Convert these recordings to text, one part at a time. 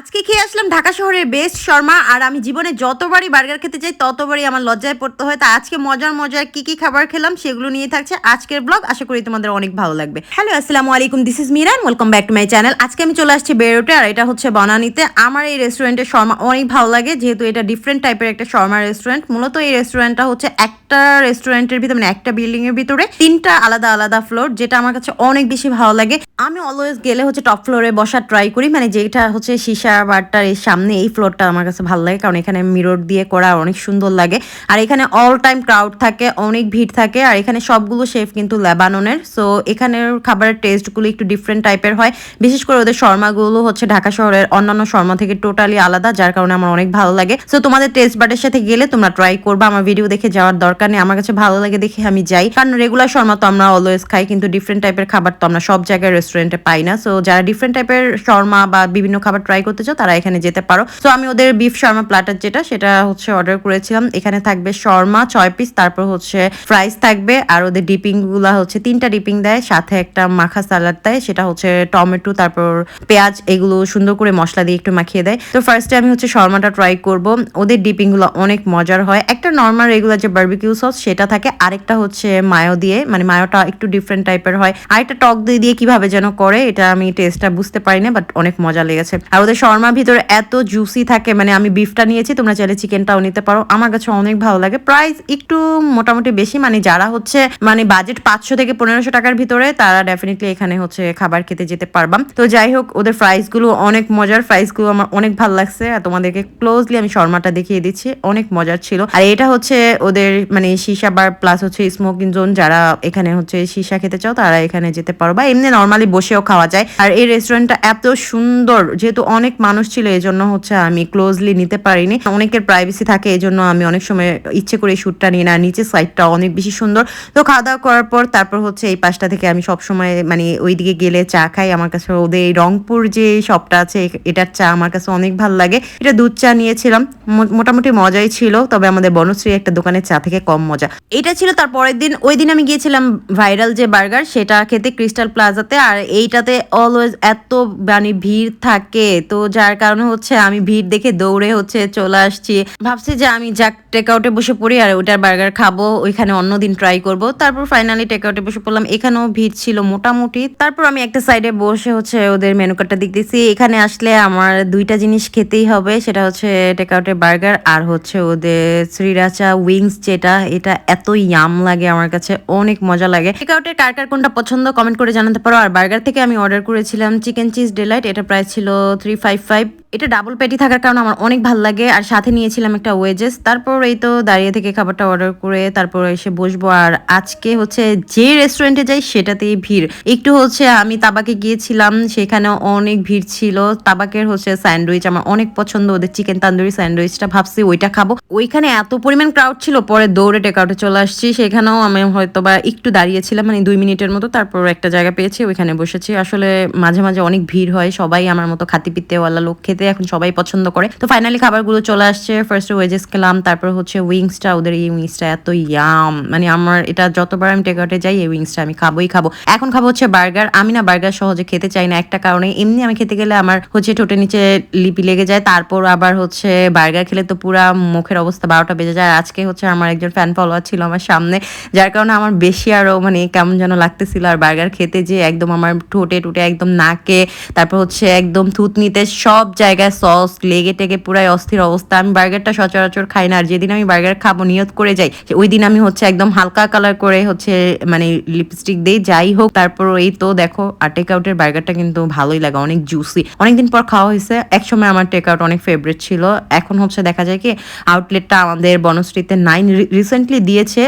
আজকে খেয়ে আসলাম ঢাকা শহরের বেস্ট শর্মা, আর আমি জীবনে যতবারই বার্গার খেতে যাই, ততবারই আমার লজ্জায় পড়তে হয়। তা আজকে মজার মজার কি কি খাবার খেলাম সেগুলো নিয়ে থাকছে আজকের ব্লগ আশা করি তোমাদের অনেক ভালো লাগবে। হ্যালো আসসালামু আলাইকুম this is Miran welcome back to my channel আজকে আমি চলে আসছি বেরোটে আর এটা হচ্ছে বনানীতে। আমার এই রেস্টুরেন্টের শর্মা অনেক ভালো লাগে, যেহেতু এটা ডিফারেন্ট টাইপের একটা শর্মা রেস্টুরেন্ট মূলত এই রেস্টুরেন্টটা হচ্ছে একটা রেস্টুরেন্টের ভিতরে মানে একটা বিল্ডিং এর ভিতরে, তিনটা আলাদা আলাদা ফ্লোর যেটা আমার কাছে অনেক বেশি ভালো লাগে। আমি অলওয়েজ গেলে হচ্ছে টপ ফ্লোরে বসা ট্রাই করি মানে যেটা হচ্ছে সীসা বারটার এই সামনে এই ফ্লোরটা আমার কাছে ভালো লাগে, কারণ এখানে মিরর দিয়ে করা অনেক সুন্দর লাগে। আর এখানে অল টাইম ক্রাউড থাকে, অনেক ভিড় থাকে, আর এখানে সবগুলো শেফ কিন্তু লেবাননের। সো এখানের খাবারের টেস্টগুলো একটু ডিফারেন্ট টাইপের হয়। বিশেষ করে ওদের শর্মাগুলো হচ্ছে ঢাকা শহরের অন্যান্য শর্মা থেকে টোটালি আলাদা, যার কারণে আমার অনেক ভালো লাগে। সো তোমাদের টেস্ট বাটের সাথে গেলে তোমরা ট্রাই করবা। আমার ভিডিও দেখে যাওয়ার দরকার নেই। আমার কাছে ভালো লাগে দেখে আমি যাই। কারণ রেগুলার শর্মা তো আমরা অলওয়েজ খাই, কিন্তু ডিফারেন্ট টাইপের খাবার তো আমরা সব জায়গায় রেস্টুরেন্টে পাই না। সো যারা ডিফারেন্ট টাইপের শর্মা বা বিভিন্ন খাবার ট্রাই করতে চাও, তারা এখানে যেতে পারো। তো আমি ওদের বিফ শর্মা প্লাটার যেটা, সেটা হচ্ছে অর্ডার করেছিলাম। এখানে থাকবে শর্মা ছয় পিস তারপর হচ্ছে ফ্রাইস থাকবে, আর ওদের ডিপিংগুলা হচ্ছে তিনটা ডিপিং দেয়, সাথে একটা মাখা সালাদ দেয়, সেটা হচ্ছে টমেটো, তারপর পেঁয়াজ, এগুলো সুন্দর করে মশলা দিয়ে একটু মাখিয়ে দেয়। তো ফার্স্টে আমি হচ্ছে শর্মাটা ট্রাই করব। ওদের ডিপিংগুলো অনেক মজার হয়। একটা নর্মাল রেগুলার যে বার্বিকিউ সস সেটা থাকে। আরেকটা হচ্ছে মায়ো দিয়ে মানে মায়োটা একটু ডিফারেন্ট টাইপের হয়। আরেকটা টক দই দিয়ে কীভাবে যেন করে, এটা আমি টেস্টটা বুঝতে পারি না বাট অনেক মজা লেগেছে। আর ওদের শর্মার ভিতরে এত জুসি থাকে মানে আমি বিফটা নিয়েছি, তোমরা চাইলে চিকেনটাও নিতে পারো। আমার কাছে অনেক ভালো লাগে। প্রাইস একটু মোটামুটি বেশি মানে যারা হচ্ছে মানে বাজেট পাঁচশো থেকে পনেরোশো টাকার ভিতরে, তারা ডেফিনেটলি এখানে হচ্ছে খাবার খেতে যেতে পারবাম তো যাই হোক, ওদের ফ্রাইসগুলো অনেক মজার ফ্রাইসগুলো আমার অনেক ভালো লাগছে। আর তোমাদেরকে ক্লোজলি আমি শর্মাটা দেখিয়ে দিচ্ছি, অনেক মজার ছিল। আর এটা হচ্ছে ওদের মানে সীসা বার প্লাস হচ্ছে স্মোকিং জোন যারা এখানে হচ্ছে সীসা খেতে চাও, তারা এখানে যেতে পারো। বা এমনি নর্মালি বসেও খাওয়া যায়। আর এই রেস্টুরেন্টটা এত সুন্দর, যেহেতু অনেক মানুষ ছিল এই জন্য হচ্ছে আমি ক্লোজলি নিতে পারিনি। অনেকের প্রাইভেসি থাকে এই জন্য আমি অনেক সময় ইচ্ছে করে শ্যুটটা নিই না, নিচের সাইডটা অনেক বেশি সুন্দর। তো খাওয়া দাওয়া করার পর তারপর হচ্ছে এই পাশটা থেকে আমি সব সময় মানে ওইদিকে গেলে চা খাই। আমার কাছে ওদের এই রংপুর যে শপটা আছে, এটার চা আমার কাছে অনেক ভালো লাগে। এটা দুধ চা নিয়েছিলাম মোটামুটি মজাই ছিল, তবে আমাদের বনশ্রী একটা দোকানের চা থেকে কম মজা। এটা ছিল তার পরের দিন। ওই দিন আমি গিয়েছিলাম ভাইরাল যে বার্গার সেটা খেতে ক্রিস্টাল প্লাজাতে আর এইটাতে অলওয়েজ এত মানে ভিড় থাকে। তো যার কারণে হচ্ছে আমি ভিড় দেখে দৌড়ে হচ্ছে চলে আসছি। ভাবছি যে আমি যাক টেক আউটে বসে পড়ি আর ওটার বার্গার খাব, ওইখানে অন্যদিন ট্রাই করব। তারপর ফাইনালি টেক আউটে বসে পড়লাম, এখানেও ভিড় ছিল মোটামুটি। তারপর আমি একটা সাইডে বসে হচ্ছে ওদের মেনু কার্ডটা দেখতেছি। এখানে আসলে আমার দুইটা জিনিস খেতেই হবে, সেটা হচ্ছে টেক আউটের বার্গার আর হচ্ছে ওদের শ্রীরাচা উইংস যেটা, এটা এত ইয়াম লাগে আমার কাছে, অনেক মজা লাগে। টেক আউটের কার কার কোনটা পছন্দ কমেন্ট করে জানাতে পারো। আর বার্গার থেকে আমি অর্ডার করেছিলাম চিকেন চিজ ডেলাইট এটা প্রাইস ছিল থ্রি ফাইভ ফাইভ এটা ডাবল পেটি থাকার কারণে আমার অনেক ভালো লাগে। আর সাথে নিয়েছিলাম একটা ওয়েজেস তারপর এই তো দাঁড়িয়ে থেকে খাবারটা অর্ডার করে তারপর এসে বসবো। আর আজকে হচ্ছে যে রেস্টুরেন্টে যাই সেটাতেই ভিড়। একটু হচ্ছে আমি তাবাকে গিয়েছিলাম সেখানে অনেক ভিড় ছিল। তাবাকের হচ্ছে স্যান্ডউইচ, আমার অনেক পছন্দ। ওদের চিকেন তান্দুরি স্যান্ডউইচটা ভাবছি ওইটা খাব। ওইখানে এত পরিমাণ ক্রাউড ছিল, পরে দৌড়ে টেকআউটে চলে আসছি। সেখানেও আমি হয়তো বা একটু দাঁড়িয়েছিলাম মানে দুই মিনিটের মতো। তারপর একটা জায়গা পেয়েছি, ওইখানে বসেছি। আসলে মাঝে মাঝে অনেক ভিড় হয়। সবাই আমার মতো খাতি পিত্তেওয়ালা লোক খেতে এখন সবাই পছন্দ করে। তো ফাইনালি খাবারগুলো চলে আসছে। ফার্স্ট ওয়েজেস খেলাম, তারপর হচ্ছে উইংসটা ওদের এই উইংসটা এত ইয়াম মানে আমার এটা যতবার আমি টেকআউটে যাই, এই উইংসটা আমি খাবোই খাব। এখন খাব হচ্ছে বার্গার আমি না বার্গার সহজে খেতে চাই না একটা কারণে। এমনি আমি খেতে গেলে আমার হচ্ছে ঠোঁটের নিচে লিপি লেগে যায়। তারপর আবার হচ্ছে বার্গার খেলে তো পুরা মুখের অবস্থা বারোটা বেজে যায়। আজকে হচ্ছে আমার একজন ফ্যান ফলোয়ার ছিল আমার সামনে, যার কারণে আমার বেশি আরও মানে কেমন যেন লাগতেছিল। আর বার্গার খেতে যে একদম আমার ঠোঁটে টুটে একদম নাকে, তারপর হচ্ছে একদম থুতনিতে সব জায়গায় সস, লেগে টেগে পুরাই অস্থির অবস্থা। আমি বার্গারটা সচরাচর খাই না। আর যেদিন আমি বার্গার খাব, নিয়ত করে যাই। ওই দিন আমি হচ্ছে একদম হালকা কালার করে হচ্ছে মানে লিপস্টিক দিই, যাই হোক। তারপর এই তো দেখো, আর টেক আউটের বার্গারটা কিন্তু ভালোই লাগে, অনেক জুসি অনেকদিন পর খাওয়া হয়েছে। একসময় আমার টেক আউট অনেক ফেভারিট ছিল। এখন হচ্ছে দেখা যায় কি আউটলেটটা আমাদের বনশ্রীতে নাইন রিসেন্টলি দিয়েছে।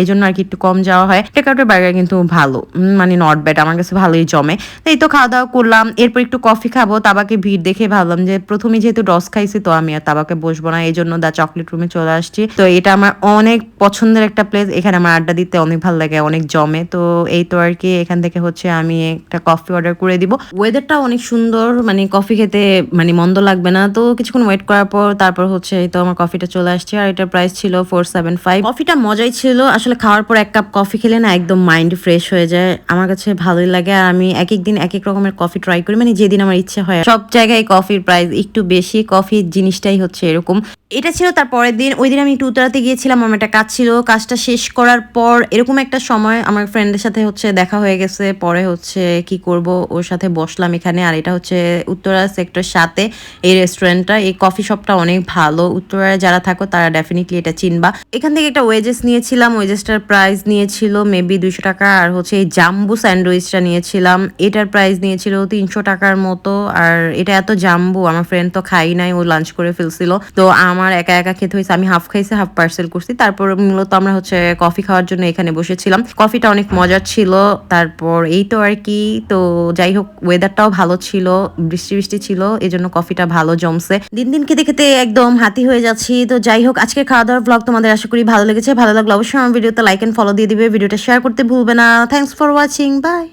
এই জন্য আর কি একটু কম যাওয়া হয়। টেক আউটের বার্গার কিন্তু ভালো। মানে নট ব্যাড আমার কাছে ভালোই জমে। এই তো খাওয়া দাওয়া করলাম। এরপর একটু কফি খাব। তাবাকে ভিড় দেখে ভাবলাম যে প্রথমে যেহেতু ডস খাইছি, তো আমি আর তাবাকে বসবো না, এই জন্য দা চকলেট রুমে চলে আসছি। তো এটা আমার অনেক পছন্দের একটা প্লেস এখানে আমার আড্ডা দিতে অনেক ভালো লাগে, অনেক জমে। তো এই তো আর কি, এখান থেকে হচ্ছে আমি একটা কফি অর্ডার করে দিব। ওয়েদারটা অনেক সুন্দর মানে কফি খেতে মানে মন্দ লাগবে না। তো কিছুক্ষণ ওয়েট করার পর তারপর হচ্ছে এই তো আমার কফিটা চলে আসছে, আর এটার প্রাইস ছিল ফোর সেভেন ফাইভ কফিটা মজাই ছিল, আসলে খাওয়ার পর এক কাপ কফি খেলে না একদম মাইন্ড ফ্রেশ হয়ে যায়। আমার কাছে ভালোই লাগে, আর আমি এক এক দিন এক এক রকমের কফি ট্রাই করি মানে যেদিন আমার ইচ্ছে হয়। সব জায়গায় কফির প্রাইস একটু বেশি, কফি জিনিসটাই হচ্ছে এরকম। এটা ছিল তার পরের দিন। ওই দিন আমি একটু উত্তরাতে গিয়েছিলাম, আমার একটা কাজ ছিল। কাজটা শেষ করার পর এরকম একটা সময় আমার ফ্রেন্ডের সাথে হচ্ছে দেখা হয়ে গেছে। পরে হচ্ছে কি করব, ওর সাথে বসলাম এখানে। আর এটা হচ্ছে উত্তরা সেক্টর সাথে এই রেস্টুরেন্টটা এই কফি শপটা অনেক ভালো। উত্তরায় যারা থাকো, তারা ডেফিনেটলি এটা চিনবা। এখান থেকে একটা ওয়েজেস নিয়েছিলাম। ওয়েজেসটার প্রাইস নিয়েছিল মেবি দুইশো টাকা। আর হচ্ছে এই জাম্বু স্যান্ডউইচটা নিয়েছিলাম। এটার প্রাইস নিয়েছিল তিনশো টাকার মতো। আর এটা এত জাম্বু আমার ফ্রেন্ড তো খাই নাই, ও লাঞ্চ করে ফেলছিল। তো আমার একা একা খেতে হয়েছে, আমি হাফ খাইছি হাফ পার্সেল করছি। তারপর মূলত আমরা হচ্ছে কফি খাওয়ার জন্য এখানে বসেছিলাম। কফিটা অনেক মজার ছিল। তারপর এই তো আর কি। তো যাই হোক ওয়েদারটাও ভালো ছিল, বৃষ্টি বৃষ্টি ছিল এই জন্য কফিটা ভালো জমছে। দিন দিন খেতে খেতে একদম হাতি হয়ে যাচ্ছি। তো যাই হোক আজকে খাওয়া দাওয়ার ব্লগ তোমাদের আশা করি ভালো লেগেছে। ভালো লাগলে অবশ্যই আমার ভিডিওতে লাইক এন্ড ফলো দিয়ে দিবে। ভিডিওটা শেয়ার করতে ভুলবে না। Thanks for watching by